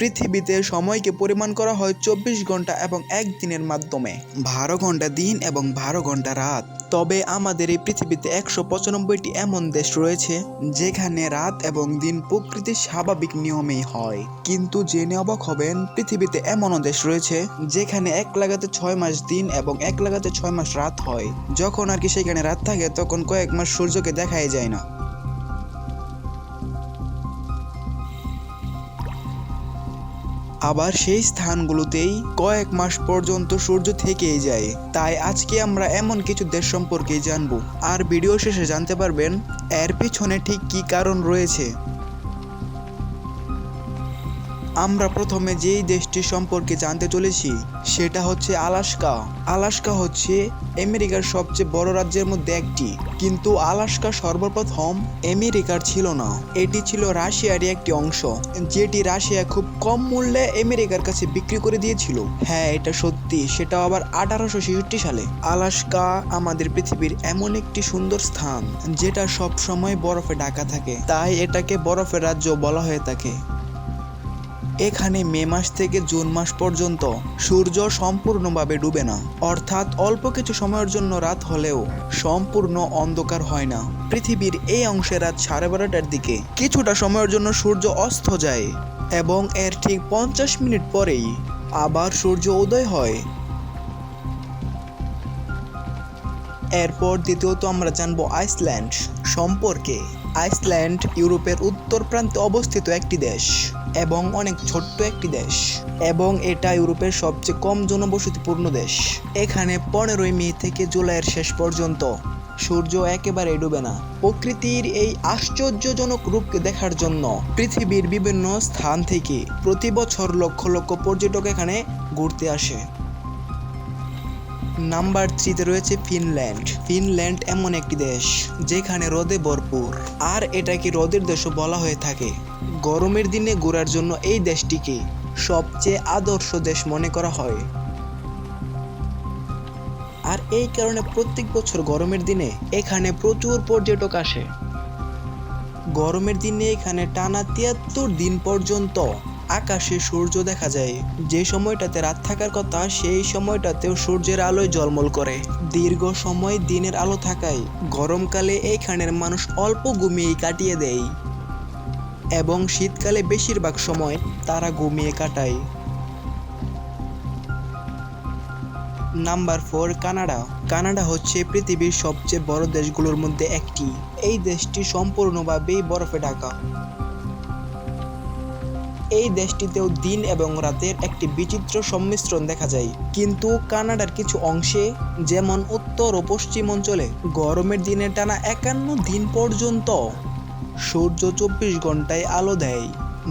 পৃথিবীতে সময়কে পরিমাণ করা হয় চব্বিশ ঘণ্টা এবং এক দিনের মাধ্যমে। বারো ঘণ্টা দিন এবং বারো ঘণ্টা রাত। তবে আমাদের এই পৃথিবীতে একশো পঁচানব্বইটি এমন দেশ রয়েছে, যেখানে রাত এবং দিন প্রকৃতির স্বাভাবিক নিয়মেই হয়। কিন্তু জেনে অবাক হবেন, পৃথিবীতে এমনও দেশ রয়েছে, যেখানে এক লাগাতে ছয় মাস দিন এবং এক লাগাতে ছয় মাস রাত হয়। যখন আর কি সেখানে রাত থাকে, তখন কয়েক মাস সূর্যকে দেখাই যায় না। আবার সেই স্থানগুলোতেই কয়েক মাস পর্যন্ত সূর্য থেকেই যায়। তাই আজকে আমরা এমন কিছু দেশ সম্পর্কে জানব। আর ভিডিও শেষে জানতে পারবেন, এর পিছনে ঠিক কী কারণ রয়েছে। আমরা প্রথমে যেই দেশটি সম্পর্কে জানতে চলেছি, সেটা হচ্ছে আলাস্কা। আলাস্কা হচ্ছে আমেরিকার সবচেয়ে বড় রাজ্যের মধ্যে একটি। কিন্তু আলাস্কা সর্বপ্রথম আমেরিকার ছিল না। এটি ছিল রাশিয়ারই একটি অংশ, যেটি রাশিয়া খুব কম মূল্যে আমেরিকার কাছে বিক্রি করে দিয়েছিল। হ্যাঁ এটা সত্যি, সেটাও আবার আঠারোশো ছেষট্টি সালে। আলাস্কা আমাদের পৃথিবীর এমন একটি সুন্দর স্থান, যেটা সব সময় বরফে ঢাকা থাকে। তাই এটাকে বরফের রাজ্য বলা হয়ে থাকে। এখানে মে মাস থেকে জুন মাস পর্যন্ত সূর্য সম্পূর্ণভাবে ডুবে না। অর্থাৎ অল্প কিছু সময়ের জন্য রাত হলেও সম্পূর্ণ অন্ধকার হয় না। পৃথিবীর এই অংশে রাত সাড়ে বারোটার দিকে কিছুটা সময়ের জন্য সূর্য অস্ত যায় এবং এর ঠিক পঞ্চাশ মিনিট পরেই আবার সূর্য উদয় হয়। এরপর দ্বিতীয়ত আমরা জানব আইসল্যান্ড সম্পর্কে। আইসল্যান্ড ইউরোপের উত্তর প্রান্তে অবস্থিত একটি দেশ। এবং অনেক ছোট্ট একটি দেশ। এবং এটা ইউরোপের সবচেয়ে কম জনবসতিপূর্ণ দেশ। এখানে পনেরোই মে থেকে জুলাইয়ের শেষ পর্যন্ত সূর্য একেবারে ডুবে না। প্রকৃতির এই আশ্চর্যজনক রূপকে দেখার জন্য পৃথিবীর বিভিন্ন স্থান থেকে প্রতি বছর লক্ষ লক্ষ পর্যটক এখানে ঘুরতে আসে। নাম্বার থ্রিতে রয়েছে ফিনল্যান্ড। ফিনল্যান্ড এমন একটি দেশ, যেখানে রোদে ভরপুর। আর এটাকে রোদের দেশও বলা হয়ে থাকে। গরমের দিনে ঘোরার জন্য এই দেশটিকে সবচেয়ে আদর্শ দেশ মনে করা হয়। আর এই কারণে প্রত্যেক বছর গরমের দিনে এখানে প্রচুর পর্যটক আসে। গরমের দিনে এখানে টানা তিয়াত্তর দিন পর্যন্ত আকাশে সূর্য দেখা যায়। যে সময়টাতে রাত থাকার কথা, সেই সময়টাতেও সূর্যের আলোয় ঝলমল করে। দীর্ঘ সময় দিনের আলো থাকায় গরমকালে এইখানের মানুষ অল্প ঘুমিয়েই কাটিয়ে দেয়। এবং শীতকালে বেশিরভাগ সময় তারা ঘুমিয়ে কাটায়। Number four, Canada. কানাডা হচ্ছে পৃথিবীর সবচেয়ে বড় দেশগুলোর মধ্যে একটি। এই দেশটি সম্পূর্ণভাবেই বরফে ঢাকা। এই দেশটিতেও দিন এবং রাতের একটি বিচিত্র সম্মিশ্রণ দেখা যায়। কিন্তু কানাডার কিছু অংশে, যেমন উত্তর ও পশ্চিম অঞ্চলে, গরমের দিনে টানা একান্ন দিন পর্যন্ত সূর্য চব্বিশ ঘন্টায় আলো দেয়।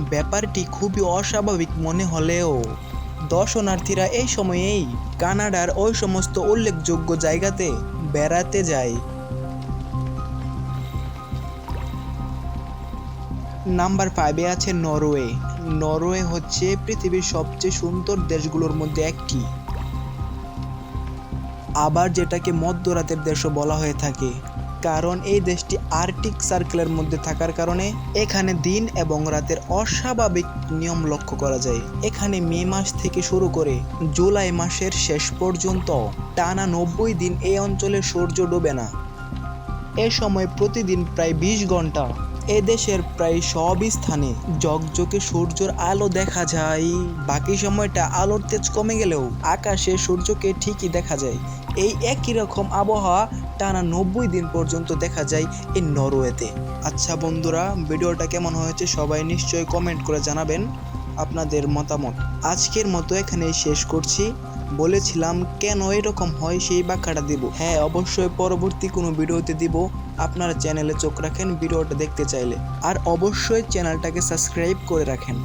ব্যাপারটি খুবই অস্বাভাবিক মনে হলেও, দর্শনার্থীরা এই সময়েই কানাডার ওই সমস্ত উল্লেখযোগ্য জায়গাতে বেড়াতে যায়। নাম্বার ফাইভে আছে নরওয়ে। নরওয়ে হচ্ছে পৃথিবীর সবচেয়ে সুন্দর দেশগুলোর মধ্যে একটি। আবার যেটাকে মধ্যরাতের দেশও বলা হয়ে থাকে, কারণ এই দেশটি আর্কটিক সার্কেলের মধ্যে থাকার কারণে এখানে দিন এবং রাতের অস্বাভাবিক নিয়ম লক্ষ্য করা যায়। এখানে মে মাস থেকে শুরু করে জুলাই মাসের শেষ পর্যন্ত টানা নব্বই দিন এই অঞ্চলে সূর্য ডোবে না। এ সময় প্রতিদিন প্রায় বিশ ঘণ্টা এদেশের প্রায় সব স্থানে জকজকে সূর্যের আলো দেখা যায়। বাকি সময়টা আলোর তেজ কমে গেলেও আকাশে সূর্যকে ঠিকই দেখা যায়। এই একই রকম আবহাওয়া টানা নব্বই দিন পর্যন্ত দেখা যায় এই নরওয়েতে। আচ্ছা বন্ধুরা, ভিডিওটা কেমন হয়েছে সবাই নিশ্চয়ই কমেন্ট করে জানাবেন আপনাদের মতামত। আজকের মতো এখানেই শেষ করছি। বলেছিলাম, কেন এরকম হয় সেই ব্যাখ্যাটা দিব? হ্যাঁ অবশ্যই পরবর্তী কোনো ভিডিওতে দিব। আপনার চ্যানেলে চোখ রাখেন, ভিডিওটা দেখতে চাইলে। আর অবশ্যই চ্যানেলটাকে সাবস্ক্রাইব করে রাখেন।